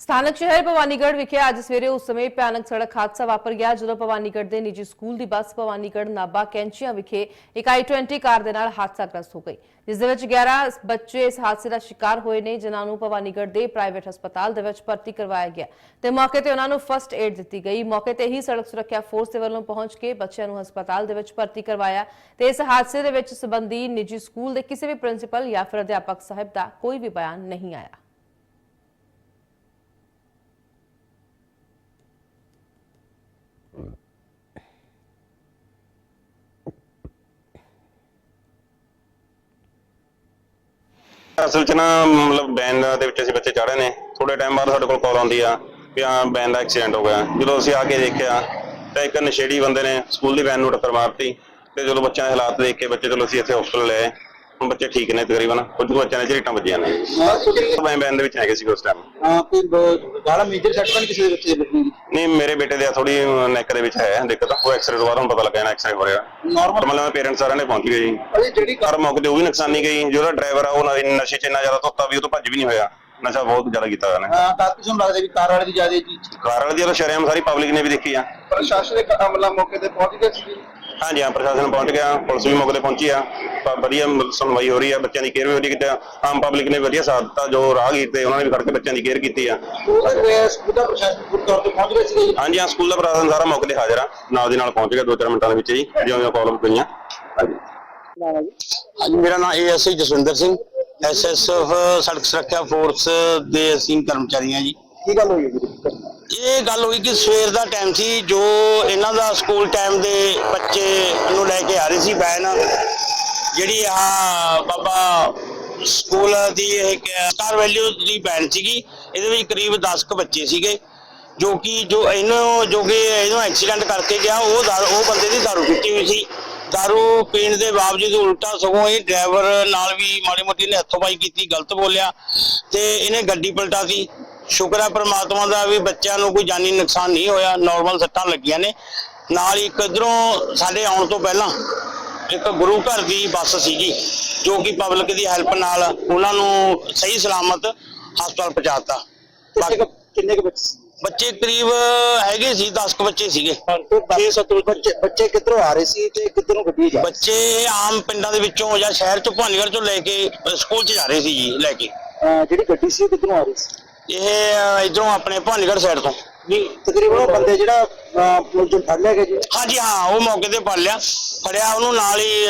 ਸਥਾਨਕ ਸ਼ਹਿਰ ਭਵਾਨੀਗੜ੍ਹ ਵਿਖੇ ਅੱਜ ਸਵੇਰੇ ਉਸ ਸਮੇਂ ਭਿਆਨਕ ਸੜਕ ਹਾਦਸਾ ਵਾਪਰ ਗਿਆ, ਜਦੋਂ ਭਵਾਨੀਗੜ੍ਹ ਦੇ ਨਿੱਜੀ ਸਕੂਲ ਦੀ ਬੱਸ ਭਵਾਨੀਗੜ੍ਹ ਨਾਬਾ ਕੈਂਚੀਆਂ ਵਿਖੇ ਇੱਕ i20 ਕਾਰ ਦੇ ਨਾਲ ਹਾਦਸਾਗ੍ਰਸਤ ਹੋ ਗਈ, ਜਿਸ ਦੇ ਵਿੱਚ 11 ਬੱਚੇ ਇਸ ਹਾਦਸੇ ਦਾ ਸ਼ਿਕਾਰ ਹੋਏ ਨੇ, ਜਿਨ੍ਹਾਂ ਨੂੰ ਭਵਾਨੀਗੜ੍ਹ ਦੇ ਪ੍ਰਾਈਵੇਟ ਹਸਪਤਾਲ ਦੇ ਵਿੱਚ ਭਰਤੀ ਕਰਵਾਇਆ ਗਿਆ ਤੇ ਮੌਕੇ ਤੇ ਉਹਨਾਂ ਨੂੰ ਫਸਟ ਏਡ ਦਿੱਤੀ ਗਈ। ਮੌਕੇ ਤੇ ਹੀ ਸੜਕ ਸੁਰੱਖਿਆ ਫੋਰਸ ਦੇ ਵੱਲੋਂ ਪਹੁੰਚ ਕੇ ਬੱਚਿਆਂ ਨੂੰ ਹਸਪਤਾਲ ਦੇ ਵਿੱਚ ਭਰਤੀ ਕਰਵਾਇਆ ਤੇ ਇਸ ਹਾਦਸੇ ਦੇ ਵਿੱਚ ਸੰਬੰਧੀ ਨਿੱਜੀ ਸਕੂਲ ਦੇ ਕਿਸੇ ਵੀ ਪ੍ਰਿੰਸੀਪਲ ਜਾਂ ਫਿਰ ਅਧਿਆਪਕ ਸਾਹਿਬ ਦਾ ਕੋਈ ਵੀ ਬਿਆਨ ਨਹੀਂ ਆਇਆ। ਅਸਲ ਚ ਨਾ, ਮਤਲਬ ਬੈਨ ਦੇ ਵਿੱਚ ਅਸੀਂ ਬੱਚੇ ਚੜੇ ਨੇ। ਥੋੜੇ ਟਾਈਮ ਬਾਅਦ ਸਾਡੇ ਕੋਲ ਕਾਲ ਆਉਂਦੀ ਆ ਵੀ ਹਾਂ ਬੈਨ ਦਾ ਐਕਸੀਡੈਂਟ ਹੋ ਗਿਆ। ਜਦੋਂ ਅਸੀਂ ਆ ਕੇ ਦੇਖਿਆ, ਤਾਂ ਇੱਕ ਨਸ਼ੇੜੀ ਬੰਦੇ ਨੇ ਸਕੂਲ ਦੀ ਵੈਨ ਨੂੰ ਟੱਕਰ ਮਾਰਤੀ ਤੇ ਜਦੋਂ ਬੱਚਿਆਂ ਦੇ ਹਾਲਾਤ ਦੇਖ ਕੇ ਬੱਚੇ ਚਲੋ ਅਸੀਂ ਇੱਥੇ ਹਸਪਤਾਲ ਲਏ। ਹੁਣ ਬੱਚੇ ਠੀਕ ਨੇ ਤਕਰੀਬਨ ਕੁਝ ਕੁ ਬੱਚਿਆਂ ਨੇ। ਝਰੀਟਾਂ ਵੱਜੀਆਂ ਨੇ ਮੈਂ ਬੈਨ ਦੇ ਵਿੱਚ ਹੈਗੇ ਸੀ ਉਸ ਟਾਈਮ ਹਾਂ ਕੋਈ ਗਾਲਾ ਮੇਜਰ ਸੱਟ ਤਾਂ ਨੀ ਕਿਸੇ ਦੇ ਬੱਚੇ ਦੇ ਲੱਗੀ ਨਹੀਂ ਮੇਰੇ ਬੇਟੇ ਦੇ ਥੋੜੀ ਨੈਕ ਦੇ ਵਿੱਚ ਹੈ ਦਿੱਕਤ ਉਹ ਐਕਸਰੇ ਤੋਂ ਬਾਅਦ ਹੁਣ ਪਤਾ ਲੱਗਾ ਨਾ ਐਕਸਰੇ ਹੋ ਰਿਹਾ। ਨਾਰਮਲ ਮਤਲਬ ਪੇਰੈਂਟਸ ਸਾਰਿਆਂ ਨੇ ਪਹੁੰਚ ਗਏ ਜੀ। ਜਿਹੜੀ ਪਰ ਮੌਕੇ ਤੇ ਉਹ ਵੀ ਨੁਕਸਾਨੀ ਗਈ। ਜਿਹੜਾ ਡਰਾਈਵਰ ਆ ਉਹ ਨ- ਨਸ਼ੇ 'ਚ ਇੰਨਾ ਜ਼ਿਆਦਾ ਧੁੱਤਾ ਵੀ ਉਹ ਤੋਂ ਭੱਜ ਵੀ ਨਹੀਂ ਹੋਇਆ। ਨਸ਼ਾ ਬਹੁਤ ਜ਼ਿਆਦਾ ਕੀਤਾ ਉਹਨੇ। ਹਾਂ ਤਾਂ ਕਿਸੇ ਨੂੰ ਲੱਗਦਾ ਵੀ ਕਾਰ ਵਾਲੇ ਦੀ ਜ਼ਿਆਦਾ ਜੀ ਕਾਰ ਵਾਲੇ ਦੀ ਤਾਂ ਸ਼ਰੇਆਮ ਸਾਰੀ ਪਬਲਿਕ ਨੇ ਵੀ ਦੇਖੀ ਆ। ਪ੍ਰਸ਼ਾਸਨਿਕ ਅਮਲਾ ਮੌਕੇ ਤੇ ਪਹੁੰਚ ਗਿਆ ਸੀ। ਹਾਂਜੀ ਹਾਂ ਪ੍ਰਸ਼ਾਸਨ ਪਹੁੰਚ ਗਿਆ ਪੁਲਿਸ ਵੀ ਮੌਕੇ ਤੇ ਪਹੁੰਚੀ ਆ। ਪਰ ਵਧੀਆ ਮ- ਸੁਣਵਾਈ ਹੋ ਰਹੀ ਆ ਬੱਚਿਆਂ ਦੀ ਕੇਅਰ ਵੀ ਵਧੀਆ ਕੀਤੀ ਆ। ਆਮ ਪਬਲਿਕ ਨੇ ਵਧੀਆ ਸਾਥ ਦਿੱਤਾ ਜੋ ਰਾਹਗੀਰ ਤੇ ਉਹਨਾਂ ਨੇ ਵੀ ਖੜ ਕੇ ਬੱਚਿਆਂ ਦੀ ਕੇਅਰ ਕੀਤੀ ਆ। ਉਹ ਸਕੂਲ ਦਾ ਪ੍ਰਸ਼ਾਸਨ ਪੂਰੀ ਤੌਰ ਤੇ ਪਹੁੰਚ ਗਿਆ ਸੀ ਜੀ ਹਾਂਜੀ ਹਾਂ ਸਕੂਲ ਦਾ ਪ੍ਰਸ਼ਾਸਨ ਸਾਰਾ ਮੌਕੇ ਤੇ ਹਾਜ਼ਰ ਆ। ਨਾਲ ਦੀ ਨਾਲ ਪਹੁੰਚ ਗਿਆ ਦੋ ਚਾਰ ਮਿੰਟਾਂ ਦੇ ਵਿੱਚ ਜੀ ਜਿਉਂ ਜਿਉਂ ਕਾਲ ਪਈਆਂ। ਹਾਂਜੀ। ਹਾਂਜੀ ਮੇਰਾ ਨਾਮ ਏਐਸਆਈ ਜਸਵਿੰਦਰ ਸਿੰਘ। ਐਸਐਸਐਫ ਸੜਕ ਸੁਰੱਖਿਆ ਫੋਰਸ ਦੇ ਅਸੀਂ ਕਰਮਚਾਰੀ ਹਾਂ ਜੀ। ਕੀ ਗੱਲ ਹੋਈ ਹੈ ਜੀ? ਇਹ ਗੱਲ ਹੋਈ ਕਿ ਸਵੇਰ ਦਾ ਟਾਈਮ ਸੀ, ਜੋ ਇਹਨਾਂ ਦਾ ਸਕੂਲ ਟਾਈਮ ਦੇ ਬੱਚੇ ਨੂੰ ਲੈ ਕੇ ਆ ਰਹੀ ਸੀ ਬੈਨ। ਜਿਹੜੀ ਆ ਬਾਬਾ ਸਕੂਲ ਦੀ ਇਹ ਸਟਾਰ ਵੈਲਿਊ ਦੀ ਬੈਨ ਸੀਗੀ, ਇਹਦੇ ਵਿੱਚ ਕਰੀਬ 10 ਕੁ ਬੱਚੇ ਸੀਗੇ, ਜੋ ਕਿ ਜੋ ਇਹਨੂੰ, ਜੋ ਕਿ ਇਹਨੂੰ ਐਕਸੀਡੈਂਟ ਕਰਕੇ ਗਿਆ, ਉਹ ਦਾਰੂ, ਉਹ ਬੰਦੇ ਦੀ ਦਾਰੂ ਪੀਤੀ ਹੋਈ ਸੀ। ਦਾਰੂ ਪੀਣ ਦੇ ਬਾਵਜੂਦ ਉਲਟਾ ਸਗੋਂ ਇਹ ਡਰਾਈਵਰ ਨਾਲ ਵੀ ਮਾੜੀ ਮੋਟੀ ਨੇ ਹੱਥੋਂਬਾਈ ਕੀਤੀ, ਗਲਤ ਬੋਲਿਆ, ਤੇ ਇਹਨੇ ਗੱਡੀ ਪਲਟਾਤੀ ਸ਼ੁਕਰ ਹੈ ਪ੍ਰਮਾਤਮਾ ਦਾ ਵੀ ਬੱਚਿਆਂ ਨੂੰ ਕੋਈ ਜਾਨੀ ਨੁਕਸਾਨ ਨਹੀਂ ਹੋਇਆ ਨਾਰਮਲ ਸੱਟਾਂ ਲੱਗੀਆਂ ਨੇ। ਨਾਲ ਹੀ ਇੱਕ ਇੱਧਰੋਂ ਸਾਡੇ ਆਉਣ ਤੋਂ ਪਹਿਲਾਂ ਇੱਕ ਗੁਰੂ ਘਰ ਦੀ ਬੱਸ ਸੀਗੀ ਜੋ ਕਿ ਪਬਲਿਕ ਦੀ ਹੈਲਪ ਨਾਲ ਉਹਨਾਂ ਨੂੰ ਸਹੀ ਸਲਾਮਤ ਹਸਪਤਾਲ ਪਹੁੰਚਾਤਾ। ਕਿੰਨੇ ਕੁ- ਬੱਚੇ ਬੱਚੇ ਕਰੀਬ ਹੈਗੇ ਸੀ 10 ਕੁ ਬੱਚੇ ਸੀਗੇ। 6 ਬੱਚੇ ਬੱਚੇ ਕਿੱਧਰੋਂ ਆ ਰਹੇ ਸੀ ਤੇ ਕਿੱਧਰੋਂ ਗੱਡੀ ਜਾ ਬੱਚੇ ਆਮ ਪਿੰਡਾਂ ਦੇ ਵਿੱਚੋਂ ਜਾਂ ਸ਼ਹਿਰ ਚੋਂ ਭਾਨੀਗੜ੍ਹ ਚੋਂ ਲੈ ਕੇ ਸਕੂਲ 'ਚ ਜਾ ਰਹੇ ਸੀ ਜੀ ਲੈ ਕੇ। ਜਿਹੜੀ ਗੱਡੀ ਸੀ ਕਿੱਧਰੋਂ ਆ ਰਹੀ ਸੀ? ਇਹ ਇਧਰੋਂ ਆਪਣੇ ਭਾਨੀਗੜ੍ਹ ਸਾਈਡ ਤੋਂ। ਨਹੀਂ ਤਕਰੀਬਨ ਉਹ ਬੰਦੇ ਜਿਹੜਾ ਪੁਲਿਸ ਫੜ ਲਿਆ ਗਿਆ ਜੀ। ਹਾਂਜੀ ਹਾਂ ਉਹ ਮੌਕੇ ਤੇ ਫੜ ਲਿਆ। ਫੜਿਆ ਉਹਨੂੰ ਨਾਲ ਹੀ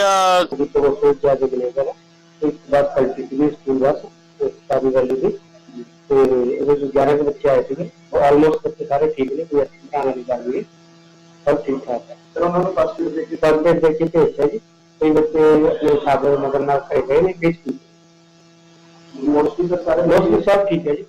ਸਾਰੇ ਠੀਕ ਸਭ ਠੀਕ ਠਾਕ ਹੈ। ਫਿਰ ਉਹਨਾਂ ਨੂੰ ਫਸਟ ਏਡ ਦੇ ਕੇ ਫਸਟ ਏਡ ਦੇ ਕੇ ਭੇਜਿਆ ਜੀ। ਕਈ ਬੱਚੇ ਆਪਣੇ ਸਾਬਰ ਨਗਰ ਨਾਲ ਗਏ ਨੇ ਵਿੱਚ ਮੋਸਟਲੀ ਸਾਰੇ ਮੋਸਟਲੀ ਸਭ ਠੀਕ ਹੈ ਜੀ